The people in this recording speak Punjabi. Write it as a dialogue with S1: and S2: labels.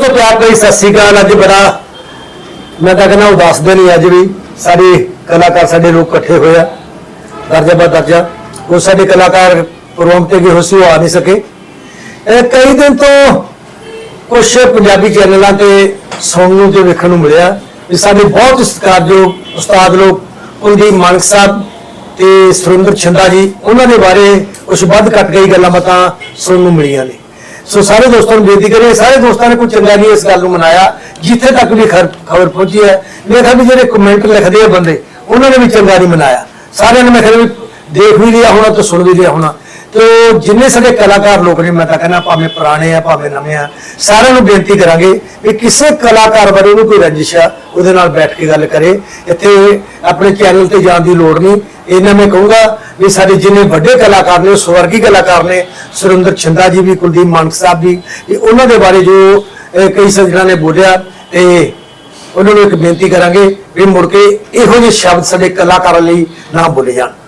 S1: ਦੋਸਤੋ, ਪਿਆਰ ਭਰੀ ਸਤਿ ਸ੍ਰੀ ਅਕਾਲ। ਅੱਜ ਬੜਾ ਮੈਂ ਤਾਂ ਕਹਿੰਦਾ ਉਦਾਸ ਦਿਨ ਹੀ ਅੱਜ ਵੀ ਸਾਡੇ ਕਲਾਕਾਰ ਸਾਡੇ ਲੋਕ ਇਕੱਠੇ ਹੋਏ ਆ। ਦਰਜਾ ਬਾ ਦਰਜਾ। ਉਹ ਸਾਡੇ ਕਲਾਕਾਰ ਪ੍ਰੋਗਰਾਮ ਤੇ ਗਏ ਹੋਏ ਸੀ, ਉਹ ਆ ਨਹੀਂ ਸਕੇ। ਕਈ ਦਿਨ ਤੋਂ ਕੁਝ ਪੰਜਾਬੀ ਚੈਨਲਾਂ ਤੇ ਸੁਣਨ ਨੂੰ ਤੇ ਵੇਖਣ ਨੂੰ ਮਿਲਿਆ ਵੀ ਸਾਡੇ ਬਹੁਤ ਸਤਿਕਾਰਯੋਗ ਉਸਤਾਦ ਲੋਕ, ਕੁਲਦੀਪ ਮਾਨਕ ਸਾਹਿਬ ਤੇ ਸੁਰਿੰਦਰ ਛਿੰਦਾ ਜੀ, ਉਹਨਾਂ ਦੇ ਬਾਰੇ ਕੁਝ ਵੱਧ ਘੱਟ ਗਈ ਗੱਲਾਂ ਬਾਤਾਂ ਸੁਣਨ ਨੂੰ ਮਿਲੀਆਂ ਨੇ। ਸੋ ਸਾਰੇ ਦੋਸਤਾਂ ਨੂੰ ਬੇਨਤੀ ਕਰੀਏ, ਸਾਰੇ ਦੋਸਤਾਂ ਨੇ ਕੋਈ ਚੰਗਾ ਨਹੀਂ ਇਸ ਗੱਲ ਨੂੰ ਮਨਾਇਆ, ਜਿੱਥੇ ਤੱਕ ਵੀ ਖਬਰ ਪਹੁੰਚੀ ਹੈ। ਮੈਂ ਕਿਹਾ ਵੀ ਜਿਹੜੇ ਕਮੈਂਟ ਲਿਖਦੇ ਆ ਬੰਦੇ, ਉਹਨਾਂ ਨੇ ਵੀ ਚੰਗਾ ਨਹੀਂ ਮਨਾਇਆ। ਸਾਰਿਆਂ ਨੇ ਮੈਂ ਕਿਹਾ ਵੀ ਦੇਖ ਵੀ ਲਿਆ ਹੋਣਾ ਤੇ ਸੁਣ ਵੀ ਲਿਆ ਹੋਣਾ। ਤੇ ਜਿੰਨੇ ਸਾਡੇ ਕਲਾਕਾਰ ਲੋਕ ਨੇ, ਮੈਂ ਤਾਂ ਕਹਿੰਦਾ ਭਾਵੇਂ ਪੁਰਾਣੇ ਆ, ਭਾਵੇਂ ਨਵੇਂ ਆ, ਸਾਰਿਆਂ ਨੂੰ ਬੇਨਤੀ ਕਰਾਂਗੇ ਵੀ ਕਿਸੇ ਕਲਾਕਾਰ ਬਾਰੇ ਉਹਨੂੰ ਕੋਈ ਰੰਜਿਸ਼ ਆ, ਉਹਦੇ ਨਾਲ ਬੈਠ ਕੇ ਗੱਲ ਕਰੇ। ਇੱਥੇ ਆਪਣੇ ਚੈਨਲ ਤੇ ਜਾਣ ਦੀ ਲੋੜ ਨਹੀਂ। ਇਹਨਾਂ ਮੈਂ ਕਹੂੰਗਾ ਵੀ ਸਾਡੇ ਜਿੰਨੇ ਵੱਡੇ ਕਲਾਕਾਰ ਨੇ ਉਹ ਸਵਰਗੀ ਕਲਾਕਾਰ ਨੇ, ਸੁਰਿੰਦਰ ਛਿੰਦਾ ਜੀ ਵੀ, ਕੁਲਦੀਪ ਮਾਨਕ ਸਾਹਿਬ ਜੀ ਇਹ ਉਹਨਾਂ ਦੇ ਬਾਰੇ ਜੋ ਕਈ ਸੱਜਣਾ ਨੇ ਬੋਲਿਆ, ਤੇ ਉਹਨਾਂ ਨੂੰ ਇੱਕ ਬੇਨਤੀ ਕਰਾਂਗੇ ਵੀ ਮੁੜ ਕੇ ਇਹੋ ਜਿਹੇ ਸ਼ਬਦ ਸਾਡੇ ਕਲਾਕਾਰਾਂ ਲਈ ਨਾ ਬੋਲੇ ਜਾਣ।